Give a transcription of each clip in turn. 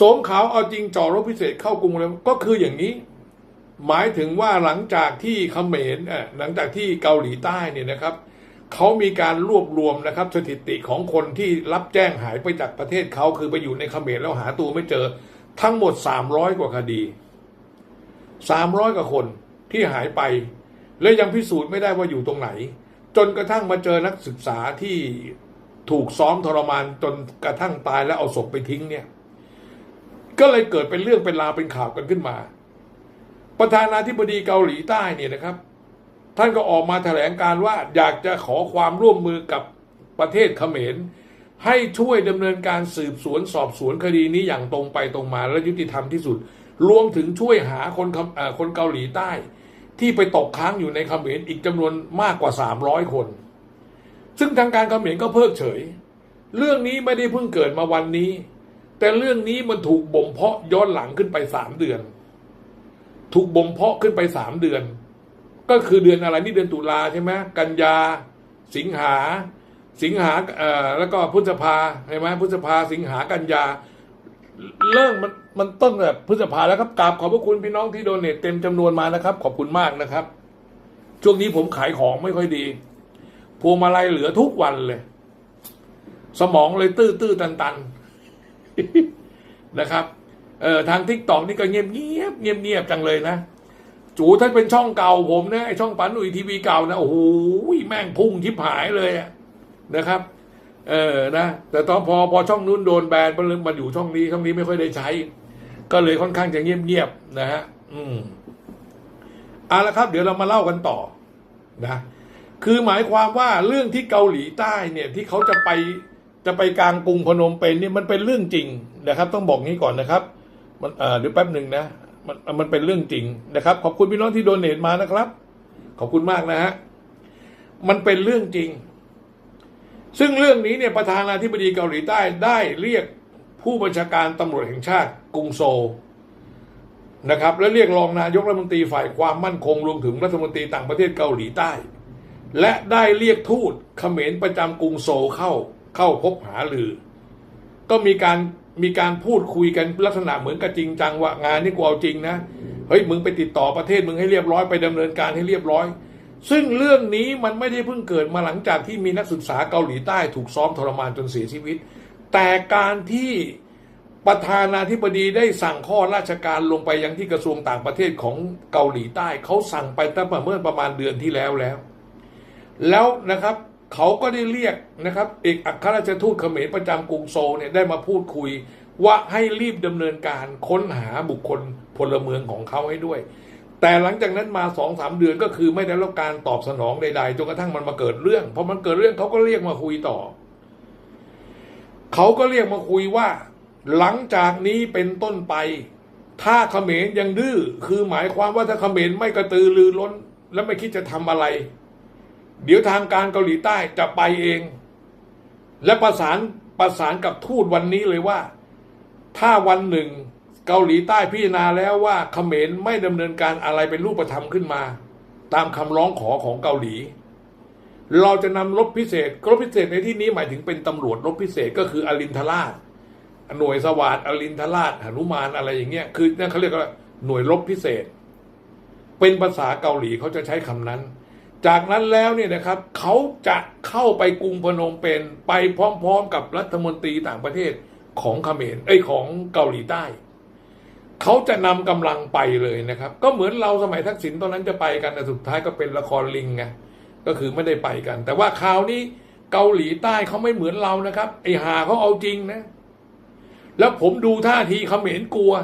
สมขาวเอาจริงจ่อรบพิเศษเข้ากรุงเลยก็คืออย่างนี้ หมายถึงว่าหลังจากที่เขมรหลังจากที่เกาหลีใต้เนี่ยนะครับเขามีการรวบรวมนะครับสถิติของคนที่รับแจ้งหายไปจากประเทศเขาคือไปอยู่ในเขมรแล้วหาตัวไม่เจอ ทั้งหมด 300 กว่าคดี 300 กว่าคนที่หายไป และยังพิสูจน์ไม่ได้ว่าอยู่ตรงไหน จนกระทั่งมาเจอนักศึกษาที่ถูกซ้อมทรมานจนกระทั่งตายแล้วเอาศพไปทิ้งเนี่ย ก็เลยเกิดเป็นเรื่องเป็นราวเป็นข่าวกันขึ้นมา ประธานาธิบดีเกาหลีใต้เนี่ยนะครับ ท่านก็ออกมาแถลงการว่าอยากจะขอความร่วมมือกับประเทศเขมร ให้ช่วยดำเนินการสืบสวนสอบสวนคดีนี้อย่างตรงไปตรงมาและยุติธรรมที่สุด รวมถึงช่วยหาคนเขเอ่อคนเกาหลีใต้ ที่ไปตกค้างอยู่ในเขมรอีกจำนวนมากกว่า 300 คน ซึ่งทางการเขมรก็เพิกเฉย เรื่องนี้ไม่ได้เพิ่งเกิดมาวันนี้ แต่เรื่องนี้มันถูกบ่มเพาะย้อนหลังขึ้นไปสามเดือน ถูกบ่มเพาะขึ้นไปสามเดือน ก็คือเดือนอะไรนี่เดือนตุลาใช่ไหมกันยา สิงหา สิงหาเอ่อแล้วก็พฤษภาใช่ไหมพฤษภาสิงหากันยาเริ่มมันมันต้นแบบพฤษภาแล้วครับกราบขอบพระคุณพี่น้องที่โดเนทเต็มจำนวนมานะครับ ขอบคุณมากนะครับ ช่วงนี้ผมขายของไม่ค่อยดีพวงมาลัยเหลือทุกวันเลย สมองเลยตื้อตื้อตันตัน นะครับเอ่อทางทิกตอกนี่ก็เงียบเงียบเงียบเงียบจังเลยนะจูถ้าเป็นช่องเก่าผมนะไอช่องปันอุยทีวีเก่านะโอ้โหแม่งพุ่งชิบหายเลยนะครับ เออนะแต่ตอนพอพอช่องนู้นโดนแบนมันเลยมาอยู่ช่องนี้ช่องนี้ไม่ค่อยได้ใช้ ก็เลยค่อนข้างจะเงียบเงียบนะฮะอืมเอาละครับ เดี๋ยวเรามาเล่ากันต่อนะคือหมายความว่าเรื่องที่เกาหลีใต้เนี่ยที่เขาจะไป จะไปกลางกรุงพนมเปญนี่มันเป็นเรื่องจริงนะครับ ต้องบอกงี้ก่อนนะครับ มันเดี๋ยวแป๊บหนึ่งนะมันมันเป็นเรื่องจริงนะครับ ขอบคุณพี่น้องที่โดเนทมานะครับ ขอบคุณมากนะฮะมันเป็นเรื่องจริง ซึ่งเรื่องนี้เนี่ยประธานาธิบดีเกาหลีใต้ได้เรียกผู้บัญชาการตำรวจแห่งชาติกรุงโซลนะครับ และเรียกรองนายกรัฐมนตรีฝ่ายความมั่นคงรวมถึงรัฐมนตรีต่างประเทศเกาหลีใต้ และได้เรียกทูตเขมรประจำกรุงโซลเข้า เข้าพบหารือ ก็มีการมีการพูดคุยกันลักษณะเหมือนกับจริงจังว่างานนี่กูเอาจริงนะเฮ้ยมึงไปติดต่อประเทศมึงให้เรียบร้อยไปดำเนินการให้เรียบร้อย ซึ่งเรื่องนี้มันไม่ได้เพิ่งเกิดมาหลังจากที่มีนักศึกษาเกาหลีใต้ถูกซ้อมทรมานจนเสียชีวิต แต่การที่ประธานาธิบดีได้สั่งข้อราชการลงไปยังที่กระทรวงต่างประเทศของเกาหลีใต้เขาสั่งไปตั้งแต่เมื่อประมาณเดือนที่แล้วแล้ว แล้วนะครับ เขาก็ได้เรียกนะครับเอกอัครราชทูตเขมรประจำกรุงโซลเนี่ยได้มาพูดคุย ว่าให้รีบดำเนินการค้นหาบุคคลพลเมืองของเขาให้ด้วย แต่หลังจากนั้นมาสองสามเดือนก็คือไม่ได้รับการตอบสนองใดๆจนกระทั่งมันมาเกิดเรื่องพอมันเกิดเรื่องเขาก็เรียกมาคุยต่อ เขาก็เรียกมาคุยว่า หลังจากนี้เป็นต้นไป ถ้าเขมรยังดื้อคือหมายความว่าถ้าเขมรไม่กระตือรือร้น และไม่คิดจะทำอะไร เดี๋ยวทางการเกาหลีใต้จะไปเอง และประสานประสานกับทูตวันนี้เลยว่า ถ้าวันหนึ่งเกาหลีใต้พิจารณาแล้วว่าเขมรไม่ดำเนินการอะไรเป็นรูปธรรมขึ้นมา ตามคำร้องขอของเกาหลี เราจะนำรบพิเศษรบพิเศษในที่นี้หมายถึงเป็นตำรวจรบพิเศษก็คืออรินทราชหน่วยสวัสดอรินทราชหนุมานอะไรอย่างเงี้ยคือนั่นเขาเรียกว่าหน่วยรบพิเศษ เป็นภาษาเกาหลีเขาจะใช้คำนั้น จากนั้นแล้วเนี่ยนะครับเขาจะเข้าไปกรุงพนมเปญไปพร้อมๆ กับรัฐมนตรีต่างประเทศของเขมรเอ้ยของเกาหลีใต้ เขาจะนำกำลังไปเลยนะครับ ก็เหมือนเราสมัยทักษิณตอนนั้นจะไปกันแต่สุดท้ายก็เป็นละครลิงไงก็คือไม่ได้ไปกัน แต่ว่าคราวนี้เกาหลีใต้เขาไม่เหมือนเรานะครับ ไอหาเขาเอาจริงนะ แล้วผมดูท่าทีเขมรกลัว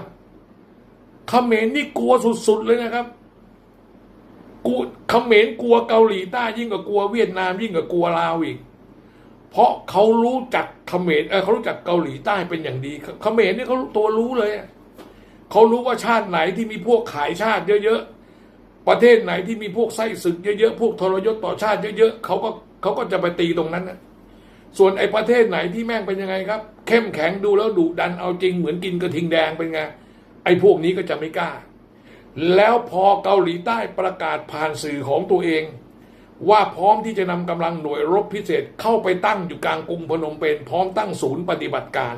เขมรนี่กลัวสุดๆเลยนะครับ กูเขมรกลัวเกาหลีใต้ยิ่งกว่ากลัวเวียดนามยิ่งกว่ากลัวลาวอีก เพราะเขารู้จักเขมรเออเขารู้จักเกาหลีใต้เป็นอย่างดีเขมรนี่เขาตัวรู้เลยเขารู้ว่าชาติไหนที่มีพวกขายชาติเยอะๆประเทศไหนที่มีพวกไส้ศึกเยอะๆพวกทรยศต่อชาติเยอะๆเขาก็เขาก็จะไปตีตรงนั้นนะส่วนไอ้ประเทศไหนที่แม่งเป็นยังไงครับ เข้มแข็งดูแล้วดุดันเอาจริงเหมือนกินกระทิงแดงเป็นไงไอ้พวกนี้ก็จะไม่กล้า แล้วพอเกาหลีใต้ประกาศผ่านสื่อของตัวเอง ว่าพร้อมที่จะนำกำลังหน่วยรบพิเศษเข้าไปตั้งอยู่กลางกรุงพนมเปญพร้อมตั้งศูนย์ปฏิบัติการ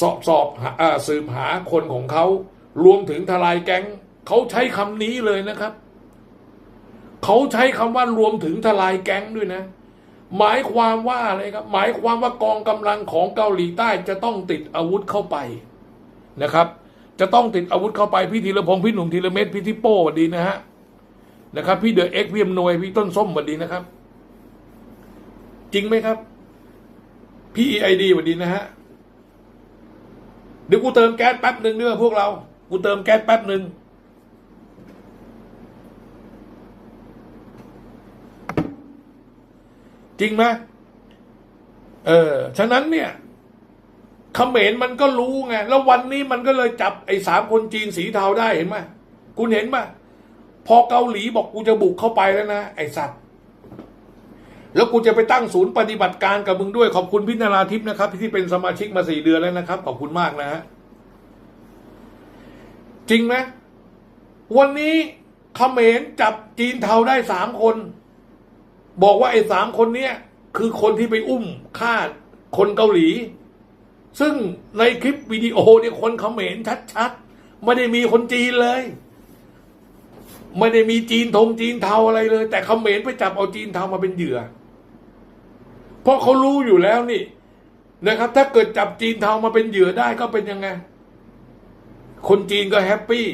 สอบสอบอสืบหาคนของเขา รวมถึงทลายแก๊งเขาใช้คำนี้เลยนะครับ เขาใช้คำว่ารวมถึงทลายแก๊งด้วยนะ หมายความว่าอะไรครับ หมายความว่ากองกำลังของเกาหลีใต้จะต้องติดอาวุธเข้าไปนะครับ จะต้องติดอาวุธเข้าไป พี่ธีรพงศ์พี่หนุ่มธีรเมธพี่ทิโป้สวัสดีนะฮะนะครับ พี่เดอะเอ็กพี่อำนวยพี่ต้นส้มสวัสดีนะครับ จริงไหมครับ พี่ไอดีสวัสดีนะฮะเดี๋ยวกูเติมแก๊สแป๊บหนึ่งเนื้อพวกเรา กูเติมแก๊สแป๊บหนึ่งจริงไหมเออ ฉะนั้นเนี่ย ขมรมันก็รู้ไงแล้ววันนี้มันก็เลยจับไอ้สามคนจีนสีเทาได้เห็นไหมคุณเห็นไหมพอเกาหลีบอกกูจะบุกเข้าไปแล้วนะไอ้สัตว์แล้วกูจะไปตั้งศูนย์ปฏิบัติการกับมึงด้วยขอบคุณพินาราทิพย์นะครับ ที่เป็นสมาชิกมาสี่เดือนแล้วนะครับ ขอบคุณมากนะฮะจริงไหมวันนี้เขมรจับจีนเทาได้สามคน บอกว่าไอ้สามคนเนี้ยคือคนที่ไปอุ้มฆ่าคนเกาหลี ซึ่งในคลิปวิดีโอเนี่ยคนเขมรชัดๆ ไม่ได้มีคนจีนเลย ไม่ได้มีจีนทงจีนเทาอะไรเลย แต่เขมรไปจับเอาจีนเทามาเป็นเหยื่อ เพราะเขารู้อยู่แล้วนี่นะครับ ถ้าเกิดจับจีนเทามาเป็นเหยื่อได้ก็เป็นยังไง คนจีนก็แฮปปี้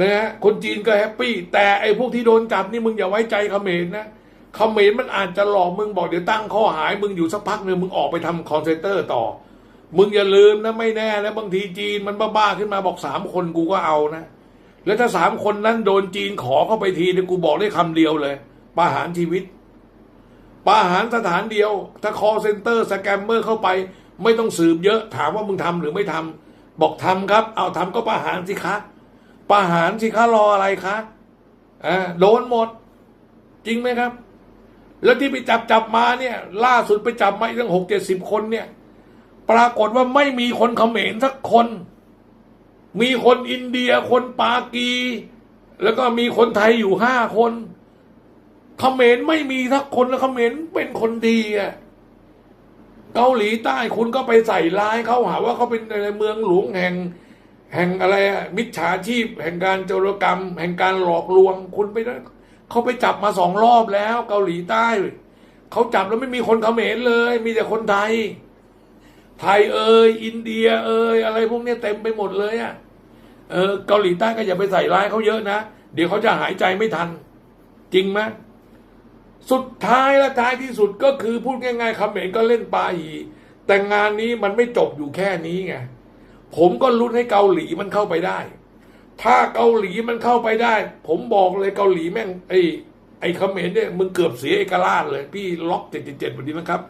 นะฮะคนจีนก็แฮปปี้แต่ไอ้พวกที่โดนจับนี่มึงอย่าไว้ใจเขมรนะ เขมรมันอาจจะหลอกมึงบอกเดี๋ยวตั้งข้อหายมึงอยู่สักพักหนึ่งมึงออกไปทำคอนเซนเตอร์ต่อ มึงอย่าลืมนะไม่แน่นะบางทีจีนมันบ้าๆขึ้นมาบอกสามคนกูก็เอานะ แล้วถ้าสามคนนั้นโดนจีนขอเข้าไปทีนึงกูบอกได้คำเดียวเลยประหารชีวิตประหารสถานเดียว ถ้าคอเซนเตอร์สแกมเมอร์เข้าไป ไม่ต้องสืบเยอะถามว่ามึงทำหรือไม่ทำบอกทำครับ เอาทำก็ประหารสิคะประหารสิคะรออะไรคะอ่าโดนหมด จริงไหมครับ แล้วที่ไปจับจับมาเนี่ยล่าสุดไปจับมาอีกตั้งหกเจ็ดสิบคนเนี่ย ปรากฏว่าไม่มีคนเขมรสักคน มีคนอินเดียคนปากี แล้วก็มีคนไทยอยู่ห้าคนเขมรไม่มีสักคนแล้วเขมรเป็นคนดีอะเกาหลีใต้คุณก็ไปใส่ร้ายเขาหาว่าเขาเป็นอะไรเมืองหลวงแห่ง แห่งอะไรอะมิจฉาชีพ แห่งการโจรกรรม แห่งการหลอกลวงคุณไปนะ เขาไปจับมาสองรอบแล้ว เกาหลีใต้เขาจับแล้วไม่มีคนเขมรเลย มีแต่คนไทย ไทยเอ่ยอินเดีย เอ่ยอะไรพวกนี้เต็มไปหมดเลยอะเออเกาหลีใต้ก็อย่าไปใส่ร้ายเขาเยอะนะ เดี๋ยวเขาจะหายใจไม่ทัน จริงไหมสุดท้ายและท้ายที่สุดก็คือพูดง่ายๆเขมรก็เล่นปาหีแต่งานนี้มันไม่จบอยู่แค่นี้ไงผมก็ลุ้นให้เกาหลีมันเข้าไปได้ ถ้าเกาหลีมันเข้าไปได้ ผมบอกเลยเกาหลีแม่ง ไอ้ไอ้เขมรเนี่ยมึงเกือบเสียเอกราชเลย พี่ล็อกเจ็ดเจ็ดวันนี้นะครับ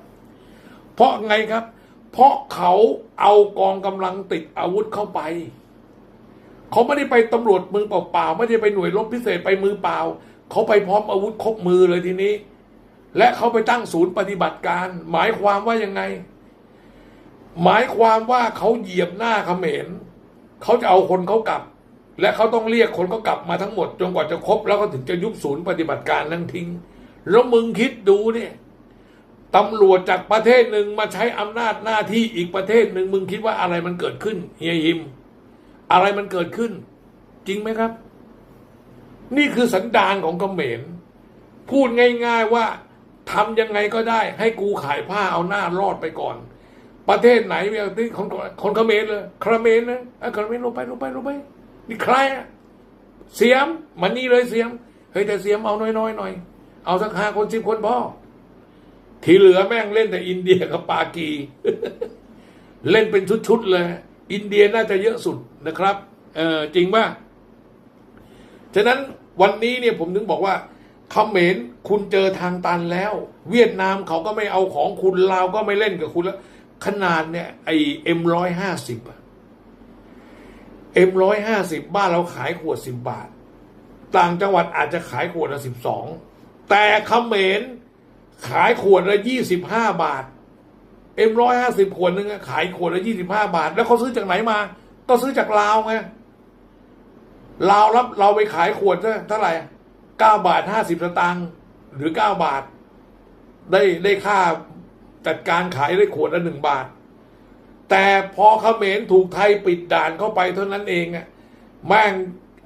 เพราะไงครับ เพราะเขาเอากองกำลังติดอาวุธเข้าไป เขาไม่ได้ไปตำรวจมือเปล่าๆไม่ได้ไปหน่วยรบพิเศษไปมือเปล่า เขาไปพร้อมอาวุธครบมือเลยทีนี้ และเขาไปตั้งศูนย์ปฏิบัติการ หมายความว่ายังไง หมายความว่าเขาเหยียบหน้าเขมรเขาจะเอาคนเขากลับ และเขาต้องเรียกคนเขากลับมาทั้งหมดจนกว่าจะครบแล้วก็ถึงจะยุบศูนย์ปฏิบัติการนั้นทิ้ง แล้วมึงคิดดูเนี่ยตำรวจจากประเทศหนึ่งมาใช้อำนาจหน้าที่อีกประเทศหนึ่งมึงคิดว่าอะไรมันเกิดขึ้นเฮียฮิม อะไรมันเกิดขึ้น จริงไหมครับ นี่คือสันดานของกเขมรพูดง่าย ๆว่าทำยังไงก็ได้ ให้กูขายผ้าเอาหน้ารอดไปก่อน ประเทศไหนเนี่ยที่คนคนเขมรเลยเขมรนะเอ้ยเขมรลงไปลงไปลงไป นี่ใครอะเสียมมันนี่เลยเสียมเฮ้ยแต่เสียมเอาน้อยๆหน่อย เอาสักห้าคนสิบคนพอที่เหลือแม่งเล่นแต่อินเดียกับปากี เล่นเป็นชุดๆเลย อินเดียน่าจะเยอะสุดนะครับเออจริงป่ะฉะนั้นวันนี้เนี่ยผมถึงบอกว่าเขมรคุณเจอทางตันแล้ว เวียดนามเขาก็ไม่เอาของคุณลาวก็ไม่เล่นกับคุณแล้ว ขนาดเนี่ยไอเอ็มร้อยห้าสิบ เอ็มร้อยห้าสิบบ้านเราขายขวดสิบบาท ต่างจังหวัดอาจจะขายขวดละสิบสองแต่เขมรขายขวดละยี่สิบห้าบาทเอ็มร้อยห้าสิบขวดนึงขายขวดละยี่สิบห้าบาท แล้วเขาซื้อจากไหนมา ก็ซื้อจากลาวไงลาวรับเราไปขายขวดเท่าไหร่เก้าบาทห้าสิบสตางค์หรือเก้าบาท ได้ได้ค่าจัดการขายได้ขวดละหนึ่งบาท แต่พอเขมรถูกไทยปิดด่านเข้าไปเท่านั้นเองอะแม่ง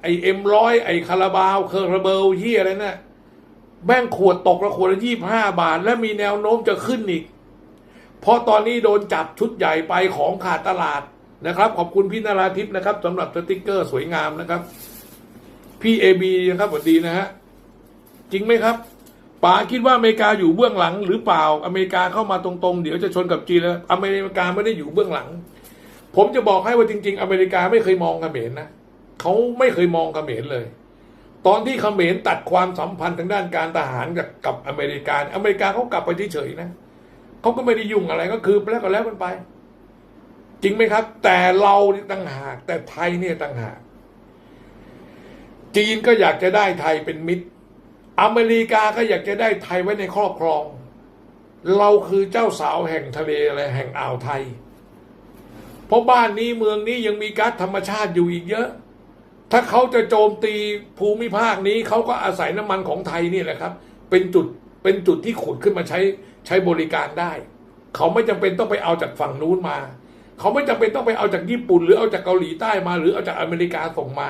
ไอเอ็มร้อยไอคาราบาวเคอร์เบลเฮียอะไรนะ่ะแม่งขวดตกละขวดละยี่ห้าบาท และมีแนวโน้มจะขึ้นอีก เพราะตอนนี้โดนจับชุดใหญ่ไปของขาดตลาดนะครับ ขอบคุณพี่นาราทิพย์นะครับสำหรับสติกเกอร์สวยงามนะครับ พี่เอบีนะครับสวัสดีนะฮะจริงไหมครับ ป๋าคิดว่าอเมริกาอยู่เบื้องหลังหรือเปล่าอเมริกาเข้ามาตรงๆ เดี๋ยวจะชนกับจีนแล้วอเมริกาไม่ได้อยู่เบื้องหลัง ผมจะบอกให้ว่าจริง ๆ อเมริกาไม่เคยมองเขมรนะเขาไม่เคยมองเขมรเลย ตอนที่เขมรตัดความสัมพันธ์ทางด้านการทหารกับกับอเมริกา อเมริกาเขากลับไปเฉยๆนะเขาก็ไม่ได้ยุ่งอะไรก็คือแล้วก็แล้วกันไป จริงไหมครับ แต่เราต่างหาก แต่ไทยเนี่ยต่างหาก จีนก็อยากจะได้ไทยเป็นมิตร อเมริกาก็อยากจะได้ไทยไว้ในครอบครอง เราคือเจ้าสาวแห่งทะเลอะไรแห่งอ่าวไทย เพราะบ้านนี้เมืองนี้ยังมีก๊าซธรรมชาติอยู่อีกเยอะ ถ้าเขาจะโจมตีภูมิภาคนี้เขาก็อาศัยน้ำมันของไทยนี่แหละครับ เป็นจุดเป็นจุดที่ขุดขึ้นมาใช้ใช้บริการได้ เขาไม่จำเป็นต้องไปเอาจากฝั่งนู้นมา เขาไม่จำเป็นต้องไปเอาจากญี่ปุ่น หรือเอาจากเกาหลีใต้มา หรือเอาจากอเมริกาส่งมา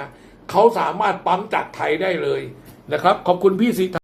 เขาสามารถปั๊มจากไทยได้เลย นะครับ ขอบคุณพี่สี